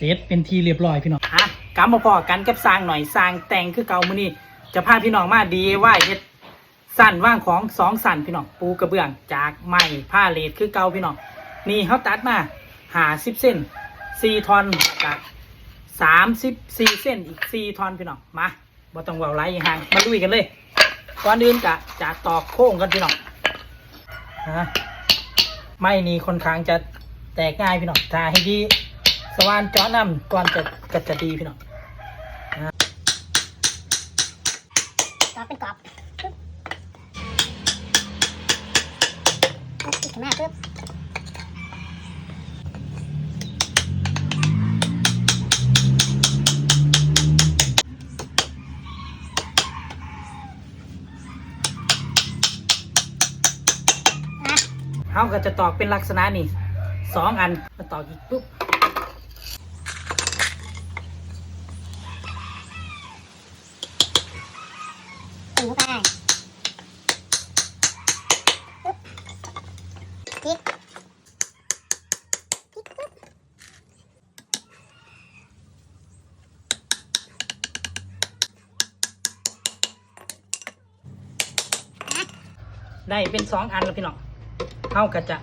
เสร็จเป็นทีเรียบร้อยพี่น้องอะกำมาพอกันกับสร้างหน่อยสร้างแต่งคือเก่ามื้อนี้จะพาพี่น้องมาดีว่าเฮ็ดสั่นว่างของสองสั่นพี่น้องปูกระเบื้องจากไม้ผ้าเลดคือเก่าพี่น้องนี่เขาตัดมาหาสิบเส้นสี่ทอนจากสามสิบสี่เส้นอีกสี่ทอนพี่น้องมาบ่ต้องเว่าไรอย่างห่างมาลุยกันเลยก่อนอื่นจะจะตอกโค้งกันพี่น้องฮะไม่นี่ค่อนข้างจะแตกง่ายพี่น้องทาให้ดี สว่านจาะน้ำก่อนจะก็จะดีพี่น้องกรอบเป็นกรอบปึ๊บปึ๊บติดขึ้นมาปึ๊บเขาก็จะตอกเป็นลักษณะนี่สองอันมาตอกอีกปุ๊บ ตึงเข้าไปพลิกพลิกปึ๊บได้เป็นสองอันแล้วพี่น้องเขาก็จะ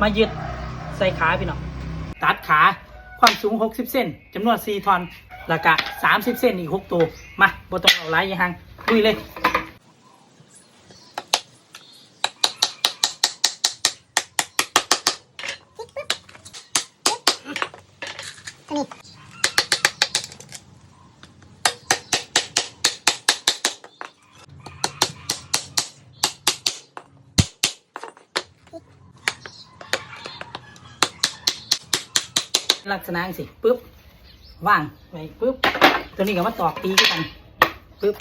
มายึดใส่ขาพี่น้องตัดขาความสูง 60 เส้นจำนวน4ทอนแล้วก็30 เส้นอีก 6 ตัว มาบต้องเอาไรอย่างหาง ลุยเลยอันนี้ลักษณะสิปุ๊บว่างไว้ปุ๊บ ตัวนี้ก็มาตอกตีกันปุ๊บ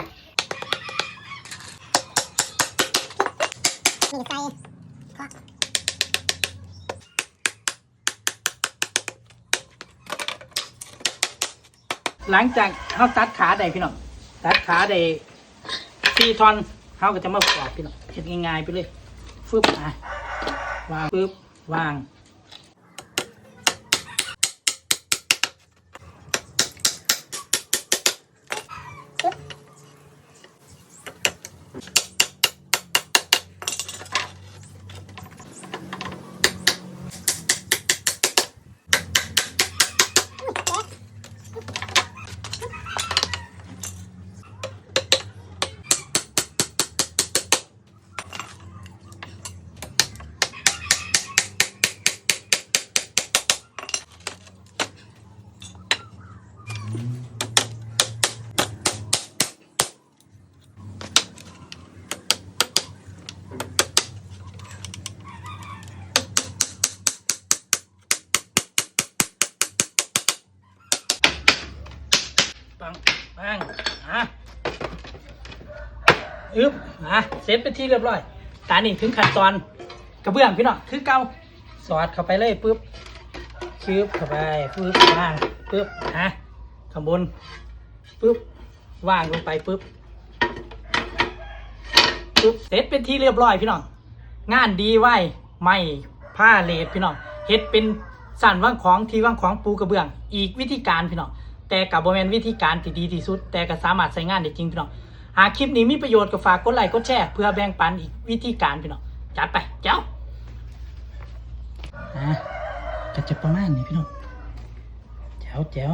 นี่ใส่เคาะหลังจากเขาตัดขาได้พี่น้องตัดขาได้สี่ทอนเขาก็จะมาประกอบพี่น้องเห็ดง่ายๆไปเลยฟึบอะวางฟึบวาง ปังปังอะอึ๊บอะเสร็จเป็นที่เรียบร้อย ตานี่ถึงขั้นตอนกระเบื้องพี่น้องคือเก่าสอดเข้าไปเลยปุ๊บชืบเข้าไปปุ๊บวางปุ๊บอะข้างบนปุ๊บวางลงไปปุ๊บปุ๊บเสร็จเป็นที่เรียบร้อยพี่น้องงานดีไว้ไม่ผ้าเลดพี่น้องเฮ็ดเป็นสั่นว่างของที่ว่างของปูกระเบื้อง อีกวิธีการพี่น้อง แต่กับโมเมนวิธีการที่ดีที่สุด แต่ก็สามารถใช้งานได้จริงพี่น้องหากคลิปนี้มีประโยชน์ก็ฝากกดไลค์กดแชร์เพื่อแบ่งปันอีกวิธีการพี่น้องจัดไปเจ้าอะก็จะประมาณนี้พี่น้องแจ๋วแจ๋ว